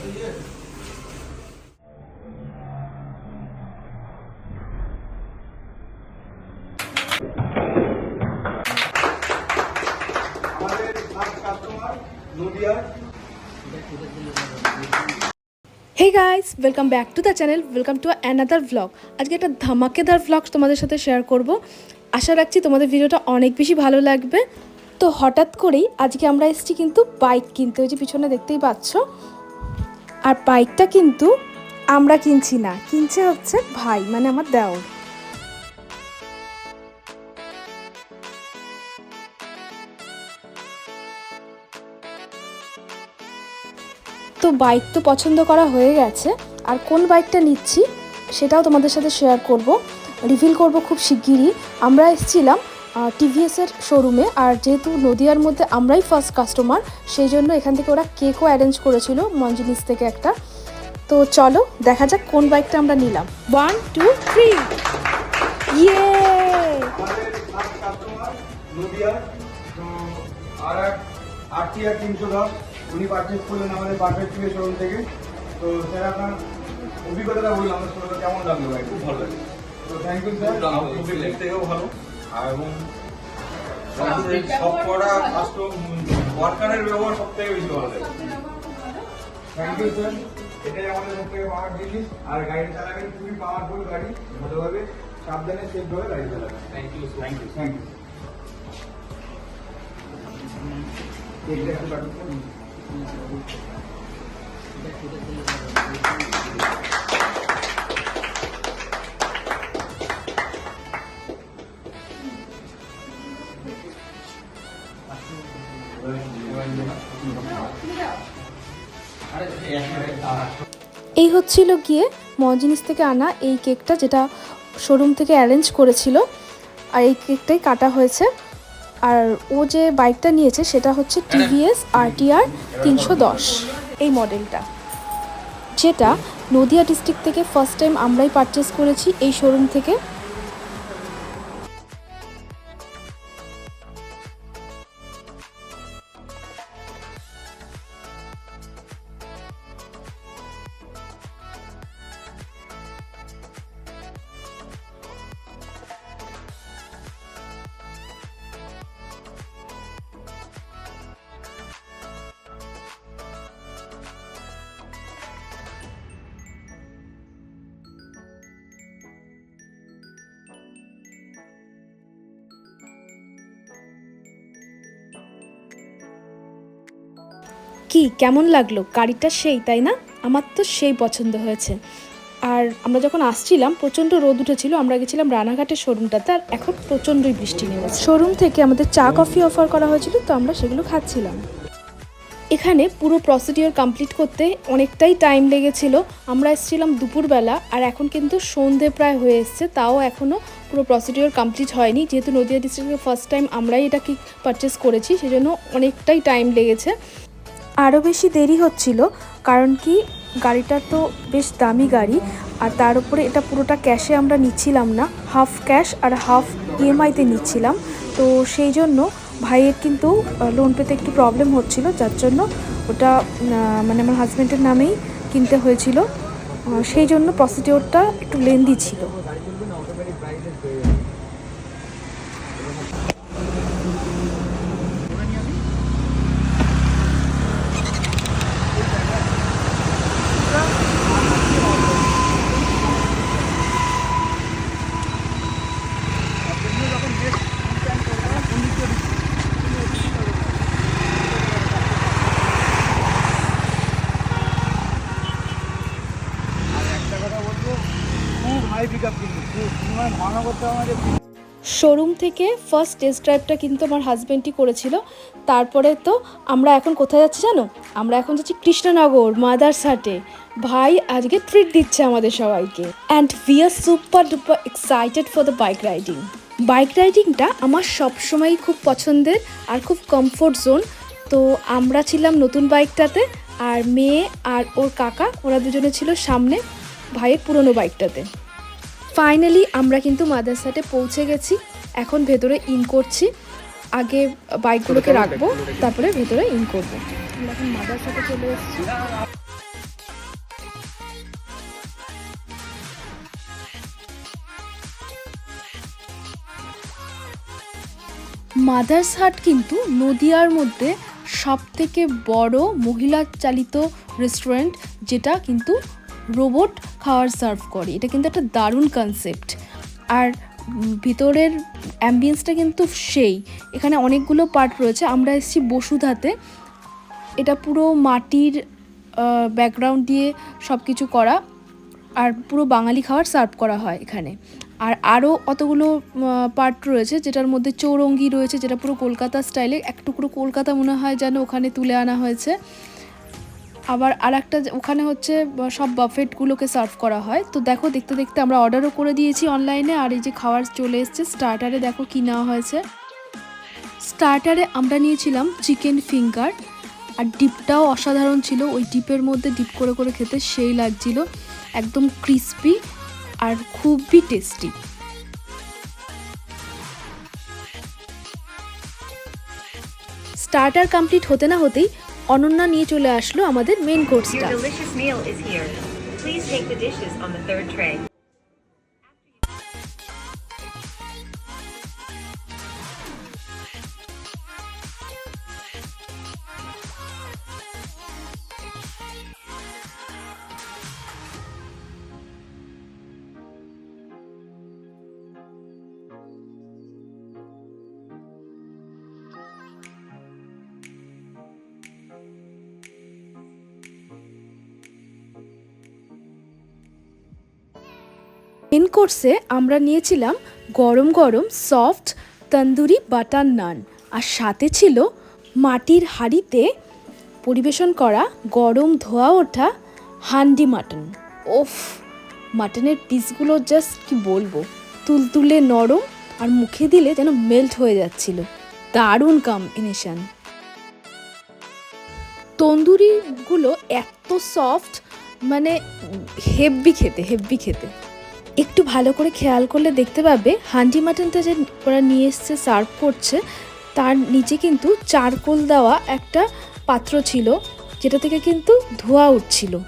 Hey guys welcome back to the channel welcome to another vlog আজকে একটা ধামাকেদার vlog তোমাদের সাথে শেয়ার করব। আশা রাখছি তোমাদের ভিডিওটা অনেক বেশি ভালো লাগবে। তো হঠাৎ করেই আজকে আমরা এসেছি কিন্তু বাইক কিনতে। ওই যে পিছনে দেখতেই পাচ্ছ। আর বাইকটা কিন্তু আমরা কিনছি না। কিনছে হচ্ছে ভাই মানে আমার দেওর। তো বাইক তো পছন্দ করা হয়ে গেছে। আর কোন বাইকটা নিচ্ছি সেটাও তোমাদের সাথে শেয়ার করব। রিভিল করব খুব শিগগিরই। আমরা এসেছিলাম টিভিএসের শোরুমে আর যেহেতু নদিয়ার মধ্যে আমরাই ফার্স্ট কাস্টমার সেই জন্য এখান থেকে ওরা কেকও অ্যারেঞ্জ করেছিল মঞ্জিনিস থেকে একটা। তো চলো দেখা যাক কোন বাইকটা আমরা নিলাম। ওয়ান টু থ্রি ইয়ে আমাদের ফার্স্ট কাস্টমার নদিয়ার তো আর এক আরটি আর তিনশো দশ উনি পারচেস করলেন আমাদের পারফেক্ট থেকে শোরুম থেকে। তো স্যার আপনার অভিজ্ঞতাটা বললাম আমার শোরুমটা কেমন লাগল ভাই খুব ভালো লাগে তো থ্যাংক ইউ স্যার থেকেও ভালো। এবং সব করা কাস্টম ওয়ার্কারের ব্যবহার সব থেকে বেশি ভালো লাগে। থ্যাংক ইউ স্যার এটাই আমাদের সব থেকে পাওয়ার জিনিস। আর গাড়ি চালাবেন খুবই পাওয়ারফুল গাড়ি। ভালোভাবে সাবধানে সেফভাবে গাড়ি চালাবেন। Thank you thank you thank you একটু কাটুন হচ্ছিল গিয়ে মজিনিস থেকে আনা এই কেকটা যেটা শোরুম থেকে অ্যারেঞ্জ করেছিল, আর এই কেকটাই কাটা হয়েছে। আর ও যে বাইকটা নিয়েছে সেটা হচ্ছে টিভিএস আরটিআর তিনশো দশ, এই মডেলটা যেটা নদিয়া ডিস্ট্রিক্ট থেকে ফার্স্ট টাইম আমরাই পারচেস করেছি এই শোরুম থেকে। কি, কেমন লাগল? গাড়িটা সেই, তাই না? আমার তো সেই পছন্দ হয়েছে। আর আমরা যখন আসছিলাম, প্রচণ্ড রোদ উঠেছিল, আমরা গেছিলাম রানাঘাটের শোরুমটাতে, আর এখন প্রচণ্ডই বৃষ্টি নেমেছে। শোরুম থেকে আমাদের চা, কফি অফার করা হয়েছিল, তো আমরা সেগুলো খাচ্ছিলাম। এখানে পুরো প্রসিডিওর কমপ্লিট করতে অনেকটাই টাইম লেগেছিল। আমরা এসেছিলাম দুপুরবেলা, আর এখন কিন্তু সন্ধে প্রায় হয়ে এসছে, তাও এখনও পুরো প্রসিডিওর কমপ্লিট হয়নি। যেহেতু নদিয়া ডিস্ট্রিক্টের ফার্স্ট টাইম আমরাই এটা কি পারচেস করেছি, সেজন্য অনেকটাই টাইম লেগেছে। আরও বেশি দেরি হচ্ছিল, কারণ কি গাড়িটা তো বেশ দামি গাড়ি, আর তার উপরে এটা পুরোটা ক্যাশে আমরা নিচ্ছিলাম না, হাফ ক্যাশ আর হাফ ইএমআইতে নিচ্ছিলাম। তো সেই জন্য ভাইয়ের কিন্তু লোন পেতে একটু প্রবলেম হচ্ছিল, যার জন্য ওটা মানে আমার হাজব্যান্ডের নামেই কিনতে হয়েছিল। সেই জন্য প্রসিডিওরটা একটু লেন্দি ছিল আর একটা কথা বলব খুব হাই পিক আপ কিন্তু খুব মানে মানা করতে আমাদের শোরুম থেকে ফার্স্ট টেস্ট ড্রাইভটা কিন্তু আমার হাজব্যান্ডই করেছিল। তারপরে তো আমরা এখন কোথায় যাচ্ছি জানো? আমরা এখন যাচ্ছি কৃষ্ণনগর মাদারসাটে ভাই, আজকে ট্রিট দিচ্ছে আমাদের সবাইকে। And we are super duper excited for the bike riding bike রাইডিংটা আমার সবসময়ই খুব পছন্দের আর খুব কমফোর্ট জোন তো আমরা ছিলাম নতুন বাইকটাতে আর মেয়ে আর ওর কাকা, ওরা দুজনে ছিল সামনে ভাইয়ের পুরনো বাইকটাতে ফাইনালি আমরা কিন্তু মাদ্রাসাতে পৌঁছে গেছি। এখন ভেতরে ইন করছি। আগে বাইকগুলোকে রাখব তারপরে ভেতরে ইন করব। মাদার্স হাট মাদ্রাসাতে চলে কিন্তু নদিয়ার মধ্যে সবথেকে বড় মহিলা চালিত রেস্টুরেন্ট যেটা কিন্তু রোবট খাওয়ার সার্ভ করে। এটা কিন্তু একটা দারুণ কনসেপ্ট আর ভিতরের অ্যাম্বিয়েন্সটা কিন্তু সেই। এখানে অনেকগুলো পার্ট রয়েছে। আমরা এসেছি বসুধাতে। এটা পুরো মাটির ব্যাকগ্রাউন্ড দিয়ে সব কিছু করা। আর পুরো বাঙালি খাবার সার্ভ করা হয় এখানে। আর আরও অতগুলো পার্ট রয়েছে, যেটার মধ্যে চৌরঙ্গি রয়েছে, যেটা পুরো কলকাতা স্টাইলে এক টুকরো কলকাতা মনে হয় যেন ওখানে তুলে আনা হয়েছে। আবার আর একটা ওখানে হচ্ছে সব বাফেটগুলোকে সার্ভ করা হয়। তো দেখো, দেখতে দেখতে আমরা অর্ডারও করে দিয়েছি অনলাইনে আর এই যে খাবার চলে এসছে স্টার্টারে দেখো কী নেওয়া হয়েছে। স্টার্টারে আমরা নিয়েছিলাম চিকেন ফিঙ্গার আর ডিপটাও অসাধারণ ছিল। ওই ডিপের মধ্যে ডিপ করে করে খেতে সেই লাগছিল। একদম ক্রিস্পি আর খুবই টেস্টি স্টার্টার কমপ্লিট হতে না হতেই অনন্যা নিয়ে চলে আসলো আমাদের মেন কোর্সটা মেন কোর্সে আমরা নিয়েছিলাম গরম গরম সফট তন্দুরি বাটার নান আর সাথে ছিল মাটির হাঁড়িতে পরিবেশন করা গরম ধোয়া ওঠা হান্ডি মাটন। ওফ, মাটনের পিসগুলো জাস্ট কি বলব? তুলতুলে নরম আর মুখে দিলে যেন মেল্ট হয়ে যাচ্ছিল। দারুণ কম্বিনেশন তন্দুরিগুলো এত সফট মানে হেভি খেতে হেভি খেতে। একটু ভালো করে খেয়াল করলে দেখতে পাবে, হান্ডি মাটনটা যে ওরা নিয়ে এসছে সার্ভ করছে, তার নিচে কিন্তু চারকোল দেওয়া একটা পাত্র ছিল, যেটা থেকে কিন্তু ধোঁয়া উঠছিল।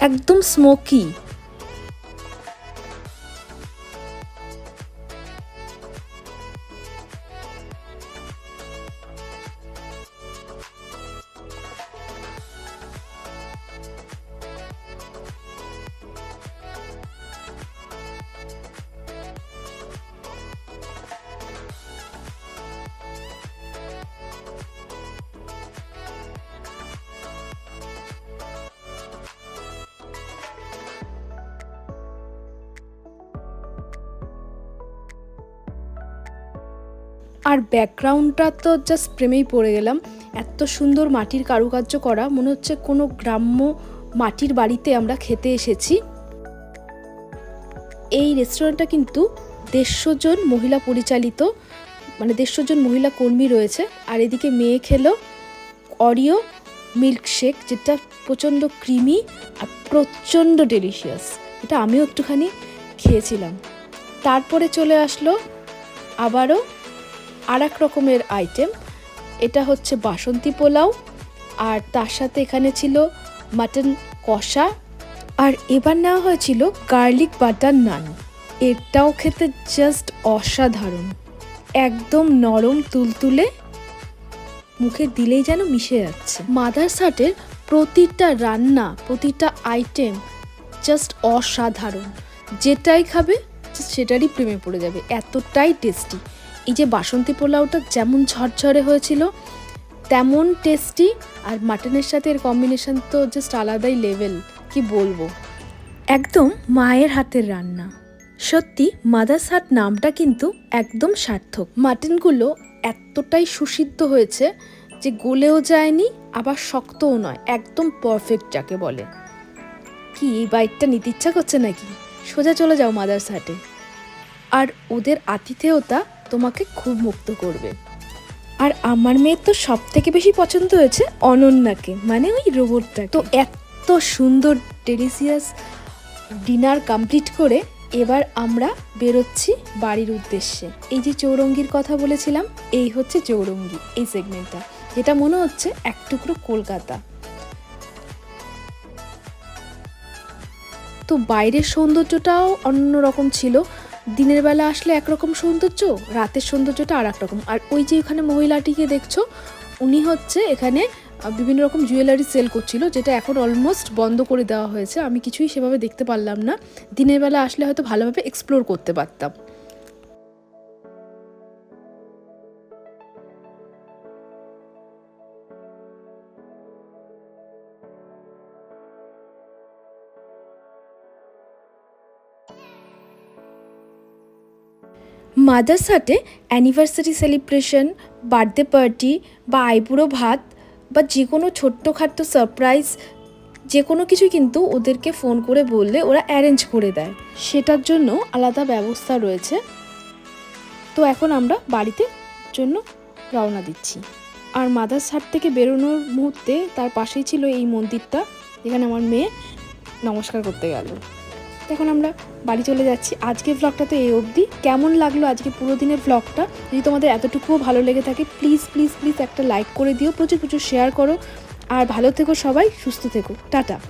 একদম স্মোকি আর ব্যাকগ্রাউন্ডটা তো জাস্ট প্রেমেই পড়ে গেলাম। এত সুন্দর মাটির কারুকার্য করা, মনে হচ্ছে কোনো গ্রাম্য মাটির বাড়িতে আমরা খেতে এসেছি। এই রেস্টুরেন্টটা কিন্তু দেড়শো জন মহিলা পরিচালিত মানে দেড়শো জন মহিলা কর্মী রয়েছে। আর এদিকে মেয়ে খেলো অরিও মিল্কশেক যেটা প্রচণ্ড ক্রিমি আর প্রচণ্ড ডেলিশিয়াস এটা আমিও একটুখানি খেয়েছিলাম। তারপরে চলে আসলো আবারও আর এক রকমের আইটেম এটা হচ্ছে বাসন্তী পোলাও, আর তার সাথে এখানে ছিল মাটন কষা, আর এবার নেওয়া হয়েছিল গার্লিক বাটার নান এটাও খেতে জাস্ট অসাধারণ। একদম নরম তুলতুলে, মুখে দিলেই যেন মিশে যাচ্ছে। মাদার্স হাটের প্রতিটা রান্না, প্রতিটা আইটেম জাস্ট অসাধারণ। যেটাই খাবে, সেটারই প্রেমে পড়ে যাবে। এতটাই টেস্টি এই যে বাসন্তী পোলাওটা যেমন ঝরঝরে হয়েছিল, তেমন টেস্টি আর মাটনের সাথে এর কম্বিনেশন তো জাস্ট আলাদাই লেভেল কি বলব? একদম মায়ের হাতের রান্না। সত্যি মাদার্স হাট নামটা কিন্তু একদম সার্থক। মাটনগুলো এতটাই সুসিদ্ধ হয়েছে যে গলেও যায়নি, আবার শক্তও নয়, একদম পারফেক্ট যাকে বলে। কি, এই বাইকটা নিতে ইচ্ছা করছে নাকি? সোজা চলে যাও মাদার্স হাটে আর ওদের আতিথেয়তা তোমাকে খুব মুক্ত করবে। আর আমার মেয়ের তো সব থেকে বেশি পছন্দ হয়েছে অনন্যাকে মানে ওই রোবটটা তো এত সুন্দর ডেলিসিয়াস ডিনার কমপ্লিট করে এবার আমরা বেরোচ্ছি বাড়ির উদ্দেশ্যে। এই যে চৌরঙ্গির কথা বলেছিলাম, এই হচ্ছে চৌরঙ্গি এই সেগমেন্টটা যেটা মনে হচ্ছে এক টুকরো কলকাতা। তো বাইরের সৌন্দর্যটাও অন্যরকম ছিল। দিনের বেলা আসলে একরকম সৌন্দর্য, রাতের সৌন্দর্যটা আর রকম আর ওই যে এখানে মহিলাটিকে দেখছ, উনি হচ্ছে এখানে বিভিন্ন রকম জুয়েলারি সেল করছিল, যেটা এখন অলমোস্ট বন্ধ করে দেওয়া হয়েছে। আমি কিছুই সেভাবে দেখতে পারলাম না। দিনের বেলা আসলে হয়তো ভালোভাবে এক্সপ্লোর করতে পারতাম। মাদার্স হাটে অ্যানিভার্সারি সেলিব্রেশন বার্থডে পার্টি বা আইবুড়ো ভাত বা যে কোনো ছোট্টখাট্টো সারপ্রাইজ যে কোনো কিছু কিন্তু ওদেরকে ফোন করে বললে ওরা অ্যারেঞ্জ করে দেয়। সেটার জন্য আলাদা ব্যবস্থা রয়েছে। তো এখন আমরা বাড়িতে জন্য রওনা দিচ্ছি। আর মাদার্স হাট থেকে বেরোনোর মুহূর্তে তার পাশেই ছিল এই মন্দিরটা, যেখানে আমার মেয়ে নমস্কার করতে গেল। এখন আমরা বাড়ি চলে যাচ্ছি। আজকের ভ্লগটা তো এই অবধি। কেমন লাগল আজকে পুরো দিনের ভ্লগটা যদি তোমাদের এতটুকুও ভালো লেগে থাকে প্লিজ প্লিজ প্লিজ একটা লাইক করে দিও। প্রচুর প্রচুর শেয়ার করো। আর ভালো থেকো সবাই, সুস্থ থেকো। টাটা।